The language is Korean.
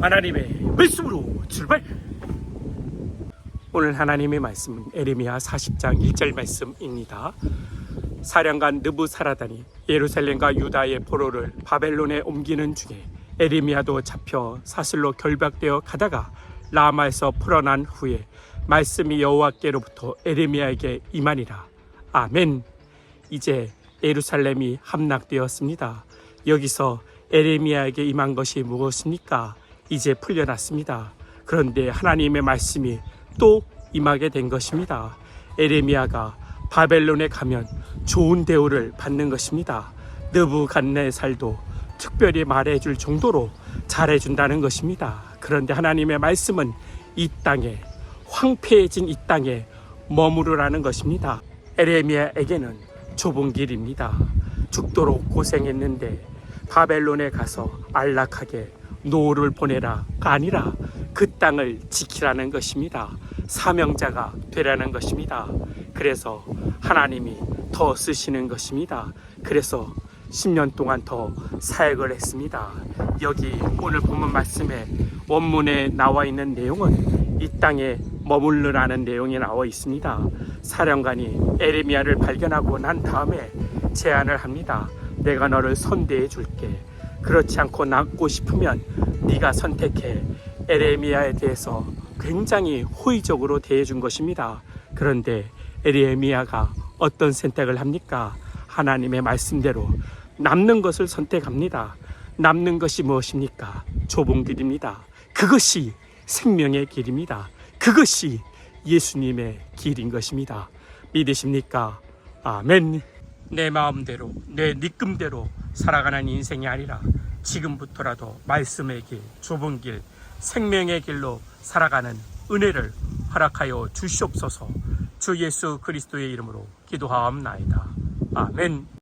하나님의 말씀으로 출발. 오늘 하나님의 말씀은 에레미야 40장 1절 말씀입니다. 사령관 느부사라단이 예루살렘과 유다의 포로를 바벨론에 옮기는 중에 에레미야도 잡혀 사슬로 결박되어 가다가 라마에서 풀어난 후에 말씀이 여호와께로부터 에레미야에게 임하니라. 아멘. 이제 예루살렘이 함락되었습니다. 여기서 에레미야에게 임한 것이 무엇입니까? 이제 풀려났습니다. 그런데 하나님의 말씀이 또 임하게 된 것입니다. 에레미야가 바벨론에 가면 좋은 대우를 받는 것입니다. 느부갓네살도 특별히 말해줄 정도로 잘해준다는 것입니다. 그런데 하나님의 말씀은 이 땅에 황폐해진 이 땅에 머무르라는 것입니다. 에레미야에게는 좁은 길입니다. 죽도록 고생했는데 바벨론에 가서 안락하게 노후를 보내라가 아니라 그 땅을 지키라는 것입니다. 사명자가 되라는 것입니다. 그래서 하나님이 더 쓰시는 것입니다. 그래서 10년 동안 더 사역을 했습니다. 여기 오늘 본문 말씀에 원문에 나와 있는 내용은 이 땅에 머물르라는 내용이 나와 있습니다. 사령관이 에레미야를 발견하고 난 다음에 제안을 합니다. 내가 너를 선대해 줄게. 그렇지 않고 남고 싶으면 네가 선택해. 에레미야에 대해서 굉장히 호의적으로 대해준 것입니다. 그런데 에레미야가 어떤 선택을 합니까? 하나님의 말씀대로 남는 것을 선택합니다. 남는 것이 무엇입니까? 좁은 길입니다. 그것이 생명의 길입니다. 그것이 예수님의 길인 것입니다. 믿으십니까? 아멘. 내 마음대로, 내 느낌대로 살아가는 인생이 아니라 지금부터라도 말씀의 길, 좁은 길, 생명의 길로 살아가는 은혜를 허락하여 주시옵소서 주 예수 그리스도의 이름으로 기도하옵나이다. 아멘.